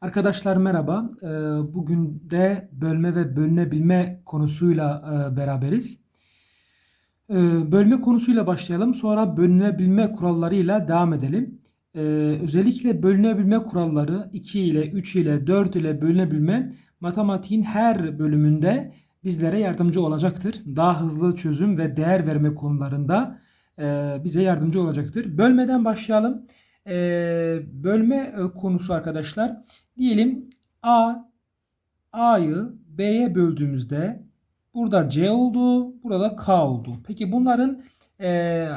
Arkadaşlar merhaba. Ee, Bugün de bölme ve bölünebilme konusuyla e, beraberiz. Ee, Bölme konusuyla başlayalım. Sonra bölünebilme kurallarıyla devam edelim. Ee, Özellikle bölünebilme kuralları 2 ile 3 ile 4 ile bölünebilme matematiğin her bölümünde bizlere yardımcı olacaktır. Daha hızlı çözüm ve değer verme konularında e, bize yardımcı olacaktır. Bölmeden başlayalım. Ee, Bölme e, konusu arkadaşlar. Diyelim A A'yı B'ye böldüğümüzde burada C oldu, burada K oldu. Peki bunların e,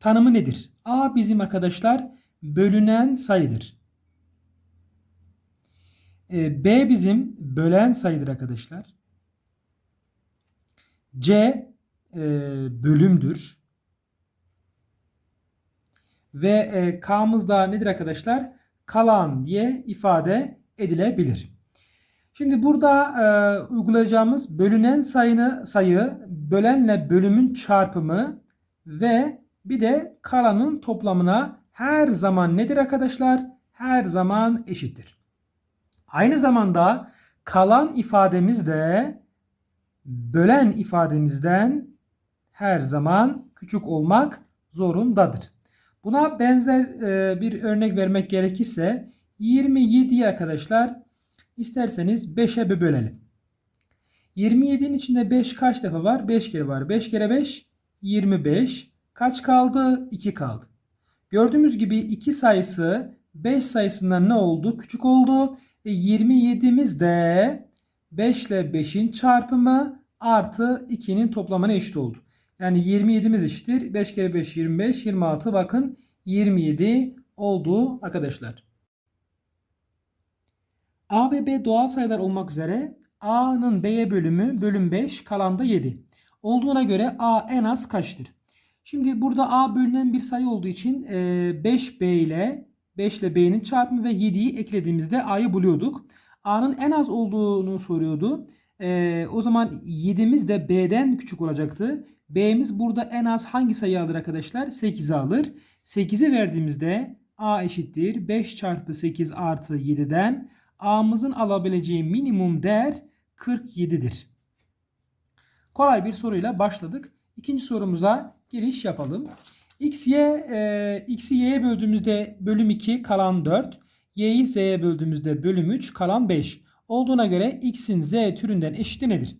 tanımı nedir? A bizim arkadaşlar bölünen sayıdır. E, B bizim bölen sayıdır arkadaşlar. C e, bölümdür. Ve e, K'mız da nedir arkadaşlar? Kalan diye ifade edilebilir. Şimdi burada e, uygulayacağımız bölünen sayını sayı bölenle bölümün çarpımı ve bir de kalanın toplamına her zaman nedir arkadaşlar? Her zaman eşittir. Aynı zamanda kalan ifademiz de bölen ifademizden her zaman küçük olmak zorundadır. Buna benzer e, bir örnek vermek gerekirse 27'yi arkadaşlar isterseniz 5'e bölelim. 27'nin içinde 5 kaç defa var? 5 kere var. 5 kere 5 25. Kaç kaldı? 2 kaldı. Gördüğümüz gibi 2 sayısı 5 sayısından ne oldu? Küçük oldu. Ve 27'miz de 5 ile 5'in çarpımı artı 2'nin toplamına eşit oldu. Yani 27'miz eşittir. 5 kere 5 25. 26 bakın 27 oldu arkadaşlar. A ve B doğal sayılar olmak üzere A'nın B'ye bölümü bölüm 5 kalan da 7. Olduğuna göre A en az kaçtır? Şimdi burada A bölünen bir sayı olduğu için 5B ile 5 ile B'nin çarpımı ve 7'yi eklediğimizde A'yı buluyorduk. A'nın en az olduğunu soruyordu. E, o zaman 7'miz de B'den küçük olacaktı. B'miz burada en az hangi sayı alır arkadaşlar? 8'i alır. 8'i verdiğimizde A eşittir. 5 çarpı 8 artı 7'den A'mızın alabileceği minimum değer 47'dir. Kolay bir soruyla başladık. İkinci sorumuza giriş yapalım. X, y, e, x'i y'ye böldüğümüzde bölüm 2 kalan 4. Y'yi z'ye böldüğümüzde bölüm 3 kalan 5. Olduğuna göre x'in z türünden eşiti nedir?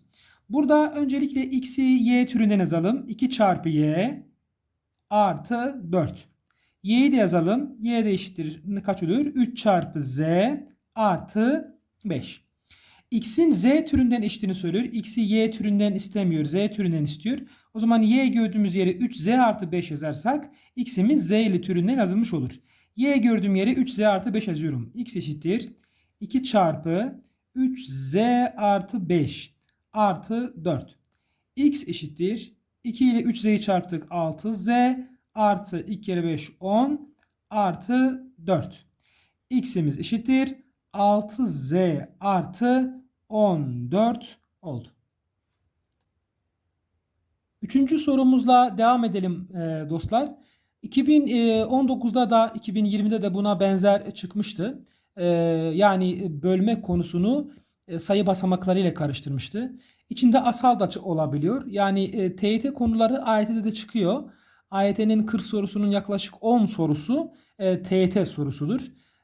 Burada öncelikle x'i y türünden yazalım. 2 çarpı y artı 4. Y'yi de yazalım. Y de eşittir kaç olur? 3 çarpı z artı 5. X'in z türünden eşitini soruyor. X'i y türünden istemiyor. Z türünden istiyor. O zaman y gördüğümüz yere 3z artı 5 yazarsak x'imiz z ile türünden yazılmış olur. Y gördüğüm yere 3z artı 5 yazıyorum. x eşittir. 2 çarpı 3z artı 5 artı 4. x eşittir. 2 ile 3z'yi çarptık 6z artı 2 kere 5 10 artı 4. x'imiz eşittir. 6z artı 14 oldu. Üçüncü sorumuzla devam edelim e, dostlar. 2019'da da 2020'de de buna benzer çıkmıştı. E, yani bölme konusunu e, sayı basamakları ile karıştırmıştı. İçinde asal da olabiliyor. Yani e, TYT konuları AYT'de de çıkıyor. AYT'nin 40 sorusunun yaklaşık 10 sorusu e, TYT sorusudur.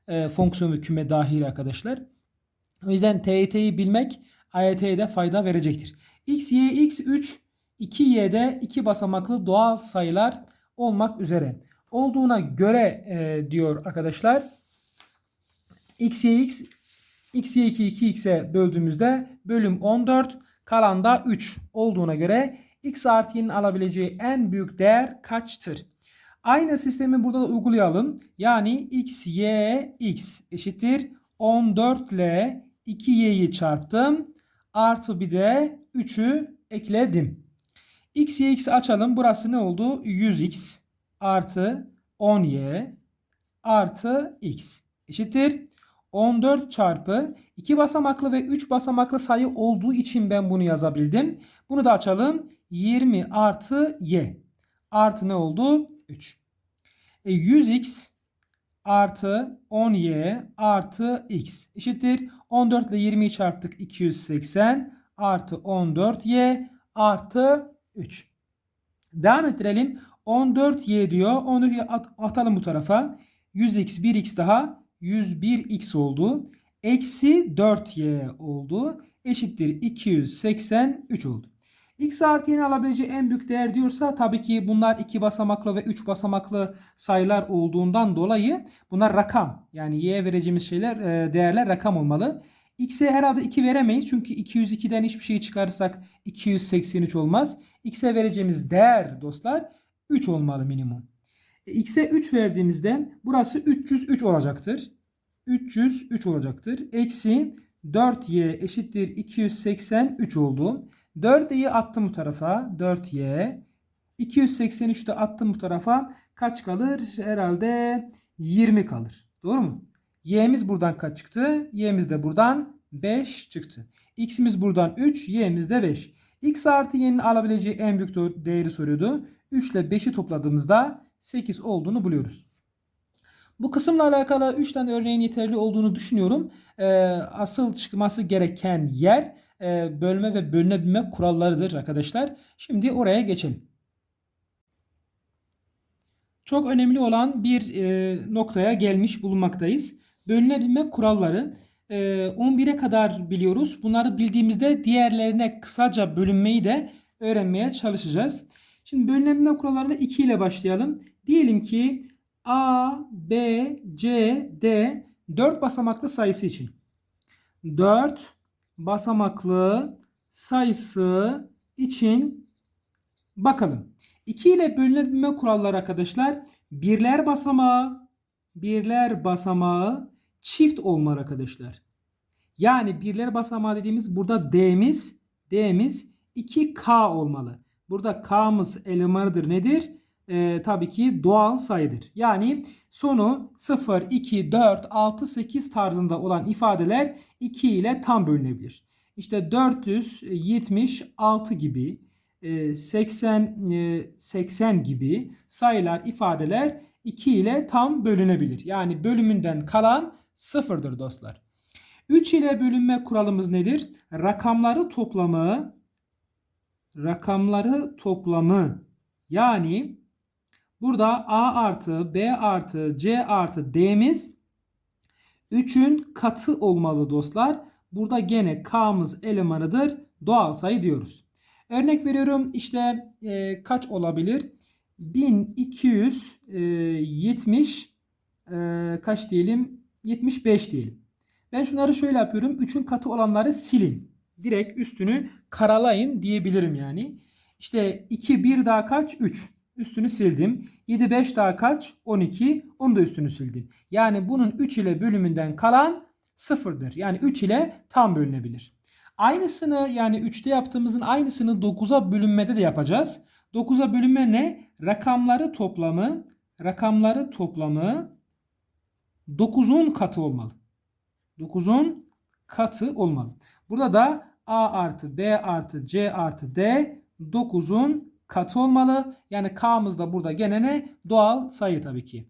E, fonksiyon ve küme dahil arkadaşlar. O yüzden TYT'yi bilmek AYT'ye de fayda verecektir. X, Y, X, 3, 2Y'de iki basamaklı doğal sayılar olmak üzere. Olduğuna göre e, diyor arkadaşlar. X, Y, X, X, Y, 2, 2X'e böldüğümüzde bölüm 14 kalan da 3 olduğuna göre X artı y'nin alabileceği en büyük değer kaçtır? Aynı sistemi burada da uygulayalım. Yani x, y, x eşittir 14 ile 2y'yi çarptım. Artı bir de 3'ü ekledim. x, y, x'i açalım. Burası ne oldu? 100x artı 10y artı x eşittir. 14 çarpı 2 basamaklı ve 3 basamaklı sayı olduğu için ben bunu yazabildim. Bunu da açalım. 20 artı y artı ne oldu? 3. E 100x artı 10y artı x eşittir. 14 ile 20'yi çarptık 280 artı 14y artı 3. Devam ettirelim. 14y diyor. 14'y at, atalım bu tarafa. 100x 1x daha 101x oldu. Eksi 4y oldu. Eşittir 283 oldu. X artı y'nin alabileceği en büyük değer diyorsa tabii ki bunlar 2 basamaklı ve 3 basamaklı sayılar olduğundan dolayı bunlar rakam. Yani y'ye vereceğimiz şeyler e, değerler rakam olmalı. X'e herhalde 2 veremeyiz. Çünkü 202'den hiçbir şey çıkarırsak 283 olmaz. X'e vereceğimiz değer dostlar 3 olmalı minimum. X'e 3 verdiğimizde burası 303 olacaktır. 303 olacaktır. Eksi 4y eşittir 283 oldu. 4y'yi attım bu tarafa. 4y. 283 de attım bu tarafa. Kaç kalır? Herhalde 20 kalır. Doğru mu? Y'miz buradan kaç çıktı? Y'miz de buradan 5 çıktı. X'imiz buradan 3, Y'miz de 5. X artı Y'nin alabileceği en büyük değeri soruyordu. 3 ile 5'i topladığımızda 8 olduğunu buluyoruz. Bu kısımla alakalı 3 tane örneğin yeterli olduğunu düşünüyorum. Ee, asıl çıkması gereken yer e, bölme ve bölünebilme kurallarıdır arkadaşlar. Şimdi oraya geçelim. Çok önemli olan bir e, noktaya gelmiş bulunmaktayız. Bölünebilme kuralları e, 11'e kadar biliyoruz. Bunları bildiğimizde diğerlerine kısaca bölünmeyi de öğrenmeye çalışacağız. Şimdi bölünebilme kurallarına 2 ile başlayalım. Diyelim ki A, B, C, D 4 basamaklı sayısı için. 4 basamaklı sayısı için bakalım. 2 ile bölünebilme kuralları arkadaşlar birler basamağı birler basamağı çift olmalı arkadaşlar. Yani birler basamağı dediğimiz burada D'miz D'miz 2K olmalı. Burada K'mız elemanıdır nedir? Ee, tabii ki doğal sayıdır. Yani sonu 0, 2, 4, 6, 8 tarzında olan ifadeler 2 ile tam bölünebilir. İşte 476 gibi 80 80 gibi sayılar ifadeler 2 ile tam bölünebilir. Yani bölümünden kalan sıfırdır dostlar. 3 ile bölünme kuralımız nedir? Rakamları toplamı rakamları toplamı yani burada A artı B artı C artı D'miz 3'ün katı olmalı dostlar. Burada gene K'mız elemanıdır. Doğal sayı diyoruz. Örnek veriyorum işte e, kaç olabilir? 1270 e, kaç diyelim? 75 diyelim. Ben şunları şöyle yapıyorum. 3'ün katı olanları silin. Direkt üstünü karalayın diyebilirim yani. İşte 2 1 daha kaç? 3. Üstünü sildim. 7 5 daha kaç? 12. Onu da üstünü sildim. Yani bunun 3 ile bölümünden kalan sıfırdır. Yani 3 ile tam bölünebilir. Aynısını yani 3'te yaptığımızın aynısını 9'a bölünmede de yapacağız. 9'a bölünme ne? Rakamları toplamı rakamları toplamı 9'un katı olmalı. 9'un katı olmalı. Burada da A artı B artı C artı D 9'un katı olmalı. Yani K'mız da burada gene ne? Doğal sayı tabii ki.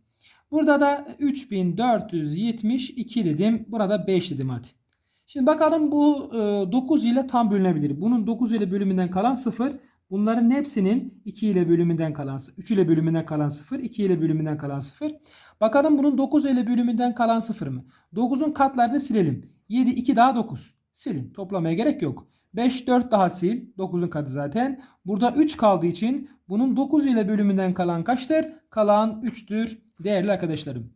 Burada da 3472 dedim. Burada 5 dedim hadi. Şimdi bakalım bu 9 ile tam bölünebilir. Bunun 9 ile bölümünden kalan 0. Bunların hepsinin 2 ile bölümünden kalan 3 ile bölümünden kalan 0, 2 ile bölümünden kalan 0. Bakalım bunun 9 ile bölümünden kalan 0 mı? 9'un katlarını silelim. 7, 2 daha 9. Silin. Toplamaya gerek yok. 5, 4 daha sil. 9'un katı zaten. Burada 3 kaldığı için bunun 9 ile bölümünden kalan kaçtır? Kalan 3'tür değerli arkadaşlarım.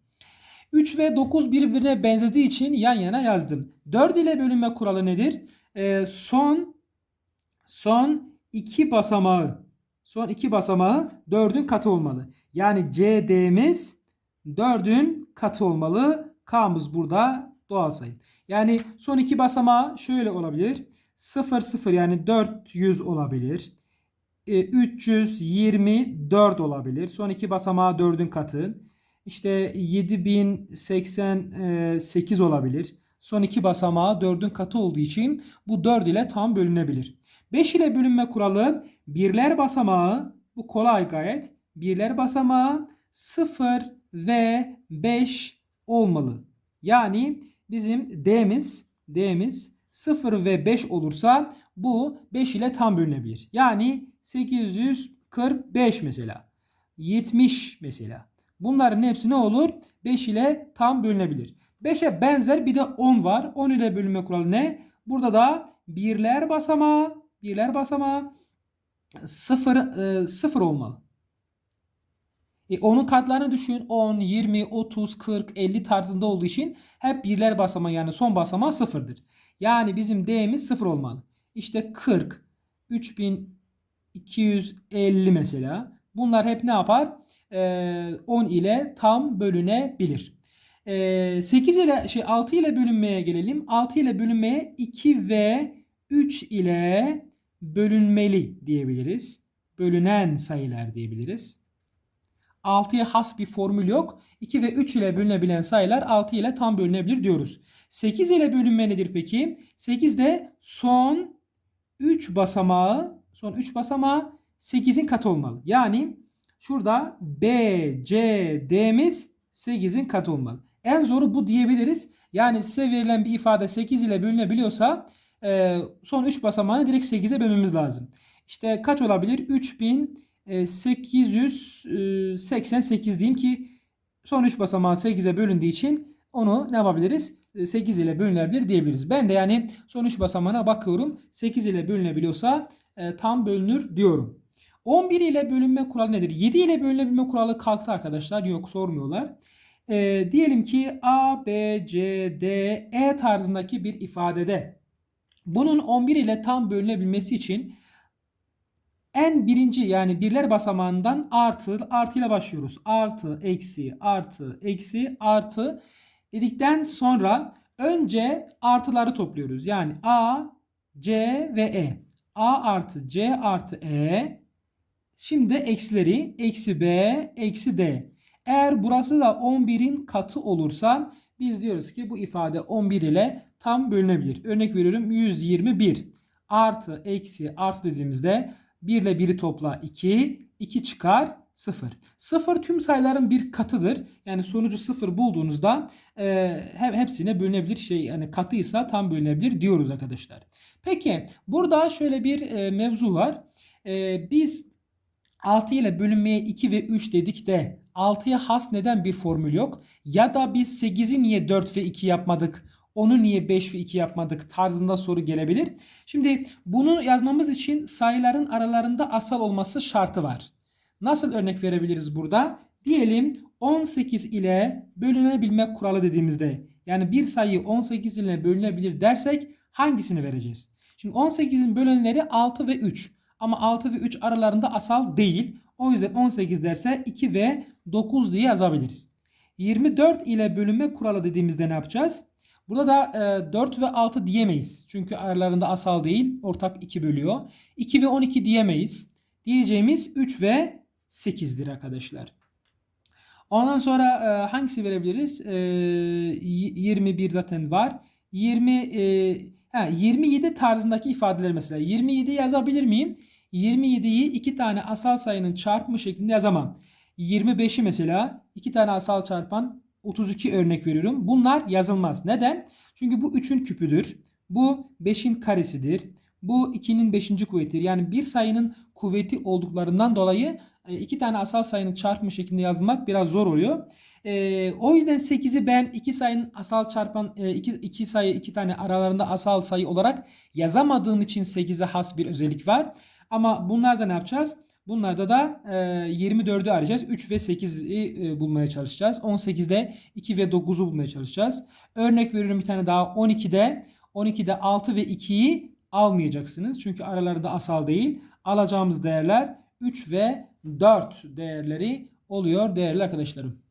3 ve 9 birbirine benzediği için yan yana yazdım. 4 ile bölünme kuralı nedir? Ee, son son 2 basamağı son 2 basamağı 4'ün katı olmalı. Yani CD'miz 4'ün katı olmalı. K'mız burada doğal sayı. Yani son 2 basamağı şöyle olabilir. 0 0 yani 400 olabilir. E, 324 olabilir. Son 2 basamağı 4'ün katı. İşte 7088 olabilir. Son iki basamağı 4'ün katı olduğu için bu 4 ile tam bölünebilir. 5 ile bölünme kuralı birler basamağı bu kolay gayet. Birler basamağı 0 ve 5 olmalı. Yani bizim D'miz D'miz 0 ve 5 olursa bu 5 ile tam bölünebilir. Yani 845 mesela. 70 mesela. Bunların hepsi ne olur? 5 ile tam bölünebilir. 5'e benzer bir de 10 var. 10 ile bölünme kuralı ne? Burada da birler basamağı, birler basamağı 0 e, 0 olmalı. E, onun katlarını düşün. 10, 20, 30, 40, 50 tarzında olduğu için hep birler basamağı yani son basamağı sıfırdır. Yani bizim D'miz sıfır olmalı. İşte 40, 3250 mesela. Bunlar hep ne yapar? Ee, 10 ile tam bölünebilir. Ee, 8 ile şey 6 ile bölünmeye gelelim. 6 ile bölünmeye 2 ve 3 ile bölünmeli diyebiliriz. Bölünen sayılar diyebiliriz. 6'ya has bir formül yok. 2 ve 3 ile bölünebilen sayılar 6 ile tam bölünebilir diyoruz. 8 ile bölünme nedir peki? 8 de son 3 basamağı, son 3 basamağı 8'in katı olmalı. Yani şurada B, C, D'miz 8'in katı olmalı. En zoru bu diyebiliriz. Yani size verilen bir ifade 8 ile bölünebiliyorsa e, son 3 basamağını direkt 8'e bölmemiz lazım. İşte kaç olabilir? 3888 diyeyim ki son 3 basamağı 8'e bölündüğü için onu ne yapabiliriz? 8 ile bölünebilir diyebiliriz. Ben de yani son 3 basamağına bakıyorum. 8 ile bölünebiliyorsa e, tam bölünür diyorum. 11 ile bölünme kuralı nedir? 7 ile bölünebilme kuralı kalktı arkadaşlar. Yok sormuyorlar. E, diyelim ki A, B, C, D, E tarzındaki bir ifadede bunun 11 ile tam bölünebilmesi için en birinci yani birler basamağından artı artı ile başlıyoruz. Artı, eksi, artı, eksi, artı dedikten sonra önce artıları topluyoruz. Yani A, C ve E. A artı C artı E. Şimdi eksileri eksi B, eksi D. Eğer burası da 11'in katı olursa biz diyoruz ki bu ifade 11 ile tam bölünebilir. Örnek veriyorum 121 artı eksi artı dediğimizde 1 ile 1'i topla 2, 2 çıkar 0. 0 tüm sayıların bir katıdır. Yani sonucu 0 bulduğunuzda e, hepsine bölünebilir şey yani katıysa tam bölünebilir diyoruz arkadaşlar. Peki burada şöyle bir e, mevzu var. E, biz 6 ile bölünmeye 2 ve 3 dedik de 6'ya has neden bir formül yok? Ya da biz 8'i niye 4 ve 2 yapmadık? Onu niye 5 ve 2 yapmadık tarzında soru gelebilir. Şimdi bunu yazmamız için sayıların aralarında asal olması şartı var. Nasıl örnek verebiliriz burada? Diyelim 18 ile bölünebilme kuralı dediğimizde yani bir sayı 18 ile bölünebilir dersek hangisini vereceğiz? Şimdi 18'in bölenleri 6 ve 3 ama 6 ve 3 aralarında asal değil. O yüzden 18 derse 2 ve 9 diye yazabiliriz. 24 ile bölünme kuralı dediğimizde ne yapacağız? Burada da e, 4 ve 6 diyemeyiz. Çünkü aralarında asal değil. Ortak 2 bölüyor. 2 ve 12 diyemeyiz. Diyeceğimiz 3 ve 8'dir arkadaşlar. Ondan sonra e, hangisi verebiliriz? E, 21 zaten var. 20 e, ha, 27 tarzındaki ifadeler mesela. 27 yazabilir miyim? 27'yi iki tane asal sayının çarpımı şeklinde yazamam. 25'i mesela iki tane asal çarpan 32 örnek veriyorum. Bunlar yazılmaz. Neden? Çünkü bu 3'ün küpüdür. Bu 5'in karesidir. Bu 2'nin 5. kuvvetidir. Yani bir sayının kuvveti olduklarından dolayı e, iki tane asal sayının çarpımı şeklinde yazmak biraz zor oluyor. E, o yüzden 8'i ben iki sayının asal çarpan e, iki, iki sayı iki tane aralarında asal sayı olarak yazamadığım için 8'e has bir özellik var. Ama bunlarda ne yapacağız? Bunlarda da e, 24'ü arayacağız. 3 ve 8'i e, bulmaya çalışacağız. 18'de 2 ve 9'u bulmaya çalışacağız. Örnek veriyorum bir tane daha 12'de 12'de 6 ve 2'yi almayacaksınız. Çünkü aralarında asal değil. Alacağımız değerler 3 ve 4 değerleri oluyor değerli arkadaşlarım.